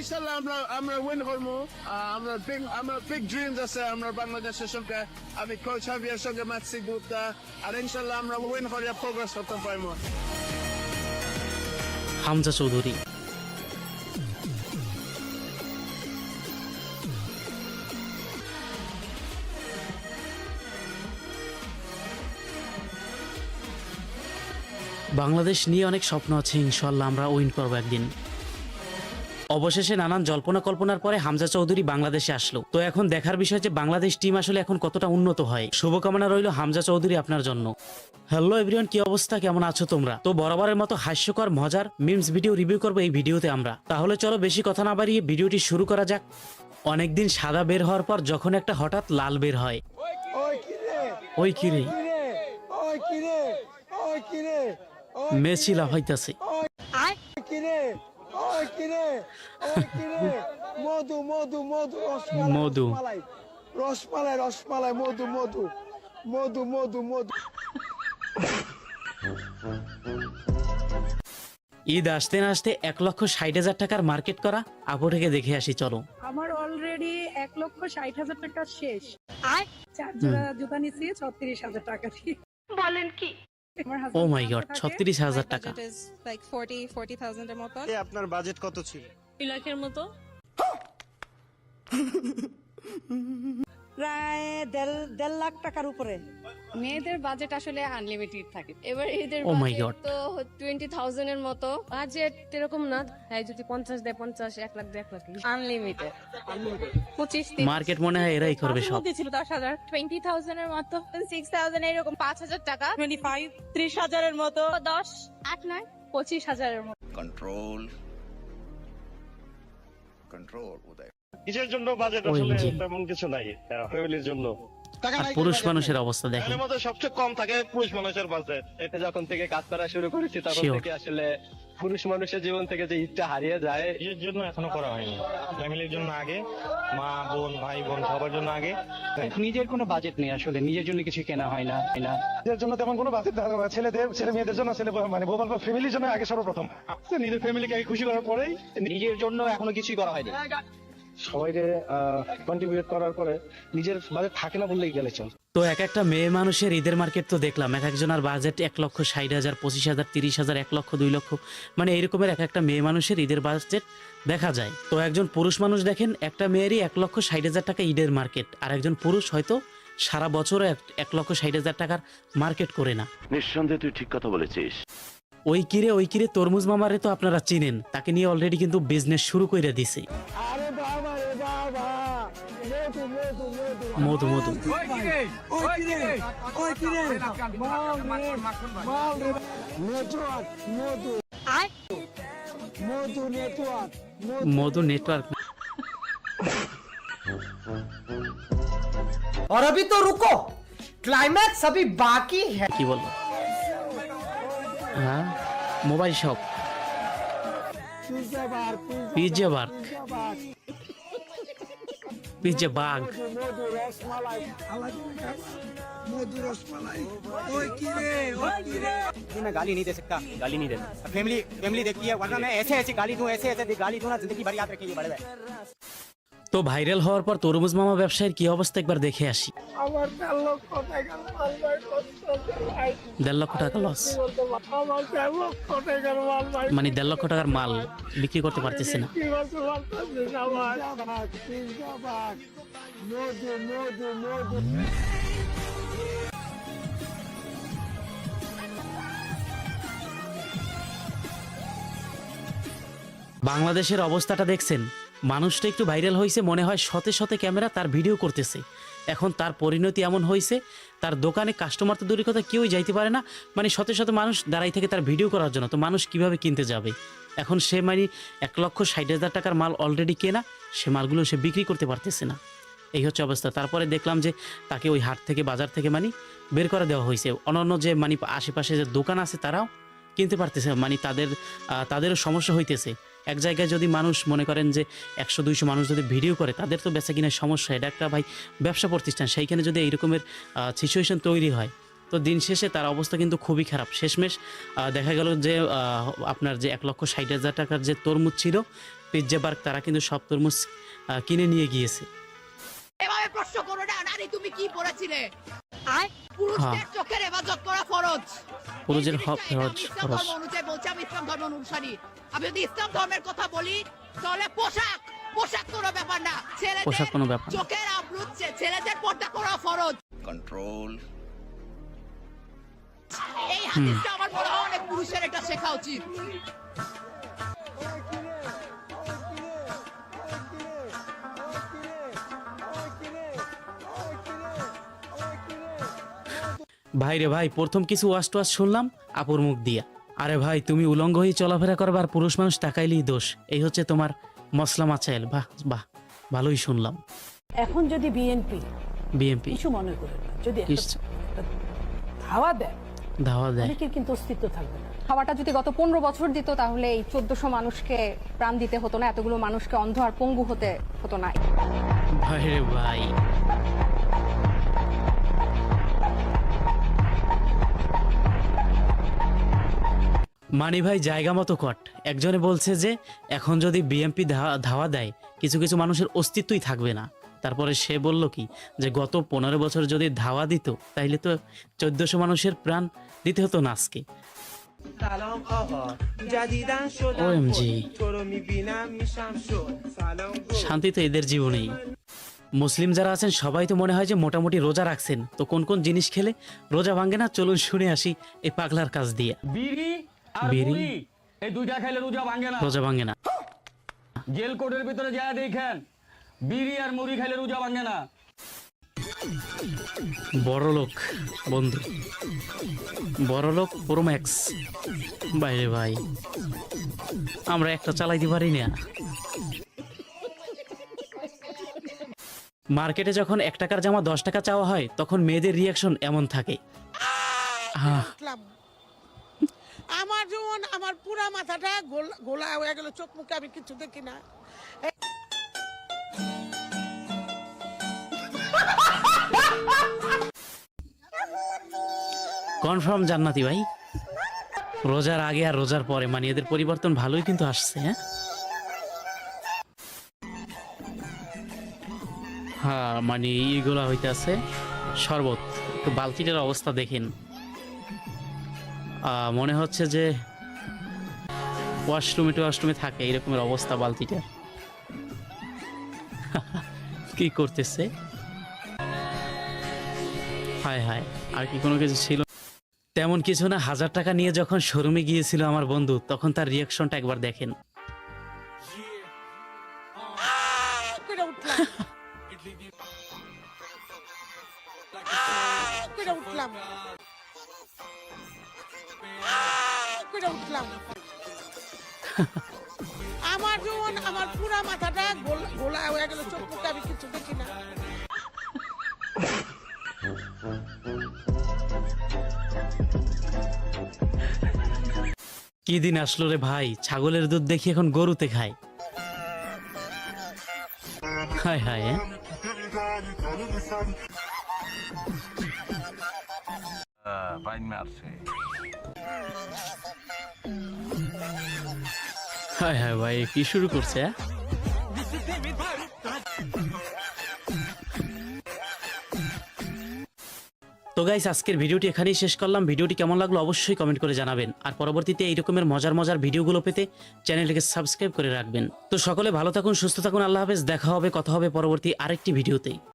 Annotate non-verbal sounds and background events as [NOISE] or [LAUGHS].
ইনশাল্লাহ আমরা আমরা উইন করব। আমরা বিগ আমরা বিগ ড্রিমস আছে আমরা বাংলাদেশের সঙ্গে। আমি কোচ হাবিয়ার সঙ্গে ম্যাচি গুপ্তা আর ইনশাল্লাহ আমরা উইন করিয়া প্রোগ্রেস করতে পারব। হামজা চৌধুরী। বাংলাদেশ নিয়ে অনেক স্বপ্ন আছে ইনশাল্লাহ আমরা উইন করব একদিন। অবশেষে নানান জল্পনা কল্পনার পরে হামজা চৌধুরী বাংলাদেশে আসলো। তো এখন দেখার বিষয় যে বাংলাদেশ টিম আসলে এখন কতটা উন্নত হয়। শুভকামনা রইল হামজা চৌধুরী আপনার জন্য। হ্যালো এভরিওয়ান কি অবস্থা? কেমন আছো তোমরা? তো বরাবরের মতো হাস্যকর মজার মিমস ভিডিও রিভিউ করব এই ভিডিওতে আমরা। তাহলে চলো বেশি কথা না বাড়িয়ে ভিডিওটি শুরু করা যাক। অনেকদিন সাদা বের হওয়ার পর যখন একটা হঠাৎ লাল বের হয়। ওই কিরে মেসি লাফাইতাছে কিরে ওই কিরে ওই কিরে। মধু মধু মধু রসমালাই মধু। রসমালাই। মধু মধু। মধু মধু মধু। ঈদ আসতে না আসতে এক লক্ষ ষাট হাজার টাকার মার্কেট করা আপুটাকে দেখে আসি চলো। আমার অলরেডি এক লক্ষ ষাট হাজার টাকা শেষ। চার জোড়া জুতা নিচ্ছি ছত্রিশ হাজার টাকা দিয়ে। বলেন কি? ও মাই গড থাকে। ছত্রিশ হাজার My টাকা। লাইক 40 40000 এর মতো। আপনার বাজেট কত ছিল? 2 লাখের মতো। প্রায় দেড় দেড় লাখ টাকার উপরে। মেয়েদের বাজেট আসলে আনলিমিটেড থাকে। এবার এদের Oh my বাজেট God. তো টোয়েন্টি থাউজেন্ড এর মতো। বাজেট এরকম না হ্যাঁ যদি পঞ্চাশ দেয় পঞ্চাশ এক লাখ দেয় এক লাখ আনলিমিটেড পঁচিশ মার্কেট মনে হয় এরাই করবে সব। ছিল দশ হাজার। টোয়েন্টি থাউজেন্ড এর মতো সিক্স থাউজেন্ড এরকম পাঁচ হাজার টাকা। টোয়েন্টি ফাইভ ত্রিশ হাজারের মতো। দশ আট নয় পঁচিশ হাজারের মতো। Control control উদয়। কিসের জন্য বাজেট আসলে। তেমন কিছু নাই ফ্যামিলির জন্য। আর পুরুষ মানুষের অবস্থা দেখেন। এর মধ্যে সবচেয়ে কম থাকে পুরুষ মানুষের বাজেট। এটা যখন থেকে কাজ করা শুরু করেছি তখন থেকে আসলে পুরুষ মানুষের জীবন থেকে যে ঈদটা হারিয়ে যায় এর জন্য এখনও করা হয়নি। ফ্যামিলির জন্য আগে মা বোন ভাই বোন সবার জন্য আগে। নিজের কোনো বাজেট নেই আসলে নিজের জন্য কিছু কেনা হয় না না। নিজের জন্য তেমন কোনো বাজেট না ছেলেদের ছেলে মেয়েদের জন্য ছেলে মানে বোবাল ফ্যামিলির জন্য আগে সর্বপ্রথম। নিজের ফ্যামিলিকে আগে খুশি করার পরেই নিজের জন্য এখনও কিছুই করা হয়নি। সবাইকে কন্ট্রিবিউট করার পরে নিজের বাজেট থাকে না বললেই গেলে চল। তো এক একটা মেয়ে মানুষের ঈদের মার্কেট তো দেখলাম এক একজনের বাজেট এক লক্ষ ষাট হাজার পঁচিশ হাজার তিরিশ হাজার এক লক্ষ দুই লক্ষ মানে এরকমের এক একটা মেয়ে মানুষের ঈদের বাজেট দেখা যায়। তো একজন পুরুষ মানুষ দেখেন একটা মেয়েরই এক লক্ষ ষাট হাজার টাকা ঈদের মার্কেট আর একজন পুরুষ হয়তো সারা বছরও এক- এক লক্ষ ষাট হাজার টাকার মার্কেট করে না। নিঃসন্দেহে তুই ঠিক কথা বলেছিস। ওই কিরে ওই কিরে তরমুজ মামারে তো আপনারা চিনেন তাকে নিয়ে অলরেডি কিন্তু বিজনেস শুরু করে দিছে। মধু মধু মধু মধু মধু ওই কিরে ওই কিরে মাল রে মাল রে নেটওয়ার্ক মধু মধু নেটওয়ার্ক মধু মধু নেটওয়ার্ক और अभी तो रुको क्लाइमैक्स अभी बाकी है কি বলবো হ্যাঁ mobile shop pizza bar pizza bar ওই কিরে मैं गाली नहीं दे सकता गाली नहीं दे सकता फैमिली फैमिली देखती है वरना मैं ऐसे ऐसे गाली दूं ऐसे ऐसे गाली दूं ना जिंदगी भर याद रखेंगे बड़े भाई তো ভাইরাল হওয়ার পর তরমুজ মামা ব্যবসায়ের কি অবস্থা একবার দেখে আসি। আমার তেল লক্ষ টাকা মাল ভাই কষ্ট ভাই। দেড় লক্ষ টাকা লস বলতে পার- আমার তেল লক্ষ টাকার মাল ভাই মানে দেড় লক্ষ টাকার মাল বিক্রি করতে পারতেছে না। কি পারতেছি? ভাই বাংলাদেশের অবস্থাটা দেখছেন। মানুষটা একটু ভাইরাল হয়েছে, মনে হয় শতে শতে ক্যামেরা তার ভিডিও করতেছে। এখন তার পরিণতি এমন হয়েছে, তার দোকানে কাস্টমার তো দূরের কথা কেউই যাইতে পারে না মানে শত শত মানুষ দাঁড়াই থেকে তার ভিডিও করার জন্য, তো মানুষ কীভাবে কিনতে যাবে? এখন সে মানে এক লক্ষ ষাট হাজার টাকার মাল অলরেডি কেনা, সে মালগুলো সে বিক্রি করতে পারতেছে না। এই হচ্ছে অবস্থা। তারপরে দেখলাম যে তাকে ওই হাট থেকে, বাজার থেকে মানে বের করে দেওয়া হয়েছে। অন্যান্য যে মানে আশেপাশে যে দোকান আছে তারাও কিনতে পারতেছে। মানে তাদের তাদেরও সমস্যা হইতেছে। এক জায়গায় যদি মানুষ মনে করেন যে একশো দুইশো মানুষ যদি ভিডিও করে তাদের তো বেচা কিনার সমস্যা। এটা একটা ভাই ব্যবসা প্রতিষ্ঠান সেইখানে যদি এইরকমের সিচুয়েশন তৈরি হয় তো দিন শেষে তার অবস্থা কিন্তু খুবই খারাপ। শেষমেশ দেখা গেল যে আপনার যে এক লক্ষ ষাট হাজার টাকার যে তরমুজ ছিল পিৎজা বার্গ তারা কিন্তু সব তরমুজ কিনে নিয়ে গিয়েছে। এভাবে প্রশ্ন করো না নারী তুমি কি পড়েছিলে পুরুষদের চোখের হেফাজত করা ফরজ। পুরুষের এই জিনিসটা হক ফরজ, ইসলাম ধর্ম অনুযায়ী বলছি আমি ইসলাম ধর্ম অনুসারী। আমি যদি ইসলাম ধর্মের কথা বলি তাহলে পোশাক পোশাক কোনো ব্যাপার না। ছেলেদের পোশাক কোনো ব্যাপার চোখের ছেলেদের পর্দা করা ফরজ। কন্ট্রোল এই হাদিসটা আমার মনে হয় অনেক পুরুষের এটা শেখা উচিত। ভাই রে ভাই প্রথম কিছু ওয়াশ টোয়াশ শুনলাম আপুর মুখ দিয়া। আরে ভাই তুমি উলঙ্গ হয়ে চলাফেরা করবার পুরুষ মানুষ তাকাইলেই দোষ। এই হচ্ছে তোমার মশলা মাচাইল। বাহ বাহ ভালোই শুনলাম। এখন যদি বিএনপি বিএমপি কিছু মনে করে না। যদি একটা ধাওয়া দেয় ধাওয়া দেয়। অনেকের কিন্তু অস্তিত্ব থাকবে না। খাওয়াটা যদি গত পনেরো বছর দিত তাহলে এই চোদ্দশো মানুষকে প্রাণ দিতে হতো না। এতগুলো মানুষকে অন্ধ আর পঙ্গু হতে হতো না। ভাই রে ভাই। মানি ভাই জায়গা মতো কট। একজনে বলছে যে এখন যদি বিএমপি ধাওয়া দেয় কিছু কিছু মানুষের অস্তিত্বই থাকবে না। তারপরে সে বলল কি যে গত পনেরো বছর যদি ধাওয়া দিত তাইলে তো চোদ্দশো মানুষের প্রাণ দিতে হতো না আজকে। শান্তি তো এদের জীবনেই। মুসলিম যারা আছেন সবাই তো মনে হয় যে মোটামুটি রোজা রাখছেন। তো কোন কোন জিনিস খেলে রোজা ভাঙে না? চলুন শুনে আসি এই পাগলার কাজ দিয়ে। বিড়ি বিড়ি? এই দুইটা খাইলে রোজা ভাঙে না। রোজা ভাঙে না। জেল কোর্টের ভিতরে যা দেখেন বিড়ি আর মুড়ি খাইলে রোজা ভাঙে না। বড় লোক বন্ধু। বড় লোক প্রোম্যাক্স। বাইরে ভাই আমরা একটা চালাইতে পারি না। মার্কেটে যখন এক টাকার জামা দশ টাকা চাওয়া হয় তখন মেয়েদের রিয়াকশন এমন থাকে। আহ, আমার যেমন আমার পুরা মাথাটা গোলা হয়ে গেল, চোখ মুখে আমি কিছু দেখি না। কনফার্ম জান্নাতি ভাই। রোজার আগে আর রোজার পরে মানে এদের পরিবর্তন ভালোই কিন্তু আসছে হ্যাঁ? হ্যাঁ মানে এইগুলা হইতেছে, শরবত। তো বালতিটার অবস্থা দেখেন। মনে হচ্ছে যে ওয়াশরুমে ওয়াশরুমে থাকে এরকমের অবস্থা বালতিটা [LAUGHS] কি করতেছে? হায় হায় আর কি কোনো কিছু ছিল? তেমন কিছু না হাজার টাকা নিয়ে যখন শোরুমে গিয়েছিল আমার বন্ধু তখন তার রিয়াকশনটা একবার দেখেন। উঠলাম। করে উঠলাম। আমার যেমন আমার পুরা মাথাটা হয়ে গেল আমি কিছু দেখি না। কি দিন আসলো রে ভাই? ছাগলের দুধ দেখি এখন গরুতে খায়। হায় হায় হ্যাঁ? হায় হায় ভাই, কি শুরু করছে হ্যাঁ? তো গাইস আজকের ভিডিওটি এখানেই শেষ করলাম। ভিডিওটি কেমন লাগল অবশ্যই কমেন্ট করে জানাবেন। আর পরবর্তীতে এই রকমের মজার মজার ভিডিওগুলো পেতে চ্যানেলটিকে সাবস্ক্রাইব করে রাখবেন। তো সকলে ভালো থাকুন, সুস্থ থাকুন, আল্লাহ হাফেজ। দেখা হবে, কথা হবে পরবর্তী আরেকটি ভিডিওতেই